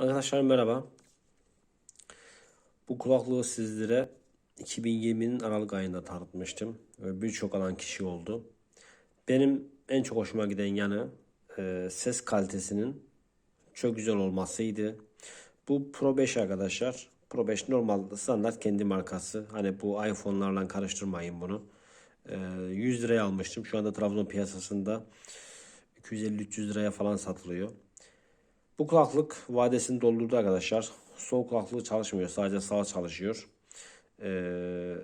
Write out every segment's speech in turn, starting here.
Arkadaşlar merhaba. Bu kulaklığı sizlere 2020'nin Aralık ayında tanıtmıştım. Birçok alan kişi oldu. Benim en çok hoşuma giden yanı e, ses kalitesinin çok güzel olmasıydı. Bu Pro 5 arkadaşlar. Pro 5 normal standart kendi markası. Hani bu iPhone'larla karıştırmayın bunu. E, 100 liraya almıştım. Şu anda Trabzon piyasasında 250-300 liraya falan satılıyor. Bu kulaklık vadesini doldurdu arkadaşlar. Sol kulaklığı çalışmıyor. Sadece sağ çalışıyor. Ee,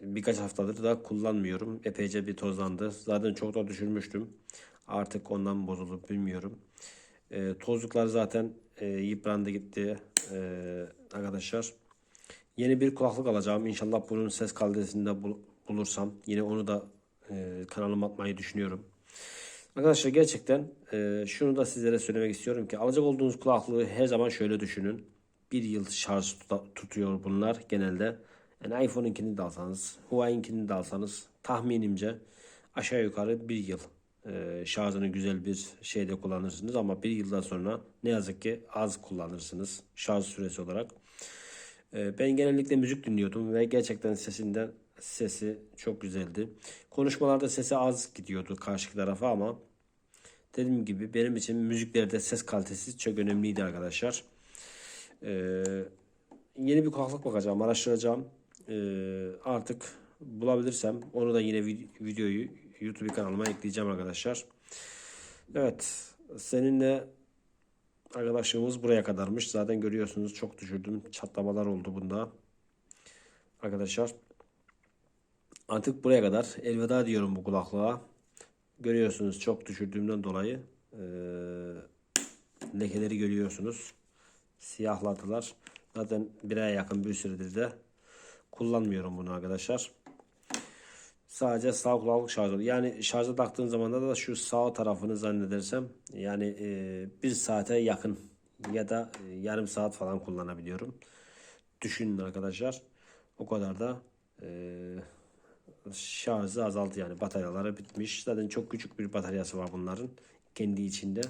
birkaç haftadır da kullanmıyorum. Epeyce bir tozlandı. Zaten çok da düşürmüştüm. Artık ondan bozuldu bilmiyorum. Ee, tozluklar zaten e, yıprandı gitti ee, arkadaşlar. Yeni bir kulaklık alacağım. İnşallah bunun ses kalitesini de bul- bulursam yine onu da e, kanalıma atmayı düşünüyorum. Arkadaşlar gerçekten e, şunu da sizlere söylemek istiyorum ki alacak olduğunuz kulaklığı her zaman şöyle düşünün. Bir yıl şarj tuta- tutuyor bunlar genelde. Yani iPhone'unkini de alsanız, Huawei'inkini de alsanız tahminimce aşağı yukarı bir yıl e, şarjını güzel bir şeyde kullanırsınız ama bir yıldan sonra ne yazık ki az kullanırsınız şarj süresi olarak. Ee, Ben genellikle müzik dinliyordum ve gerçekten sesinden sesi çok güzeldi. Konuşmalarda sesi az gidiyordu karşı tarafa ama dediğim gibi benim için müziklerde ses kalitesi çok önemliydi arkadaşlar. Ee, yeni bir kulaklık bakacağım, araştıracağım. Ee, artık bulabilirsem onu da yine vid- videoyu YouTube kanalıma ekleyeceğim arkadaşlar. Evet, seninle Arkadaşlığımız buraya kadarmış. Zaten görüyorsunuz çok düşürdüm. Çatlamalar oldu bunda. Arkadaşlar. Artık buraya kadar. Elveda diyorum bu kulaklığa. Görüyorsunuz çok düşürdüğümden dolayı. eee, lekeleri görüyorsunuz. Siyahladılar. Zaten bir aya yakın bir süredir de kullanmıyorum bunu arkadaşlar. Sadece sağ kulaklık şarjı oluyor. Yani şarja taktığın zaman da şu sağ tarafını zannedersem yani e, bir saate yakın ya da e, yarım saat falan kullanabiliyorum. Düşünün arkadaşlar. O kadar da e, şarjı azaldı yani bataryaları bitmiş. Zaten çok küçük bir bataryası var bunların kendi içinde.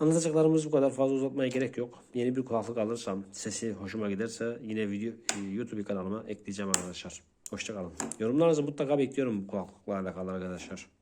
Anlatacaklarımız bu kadar fazla uzatmaya gerek yok. Yeni bir kulaklık alırsam sesi hoşuma giderse yine video e, YouTube kanalıma ekleyeceğim arkadaşlar. Hoşçakalın. Yorumlarınızı mutlaka bekliyorum bu kulaklıkla alakalı arkadaşlar.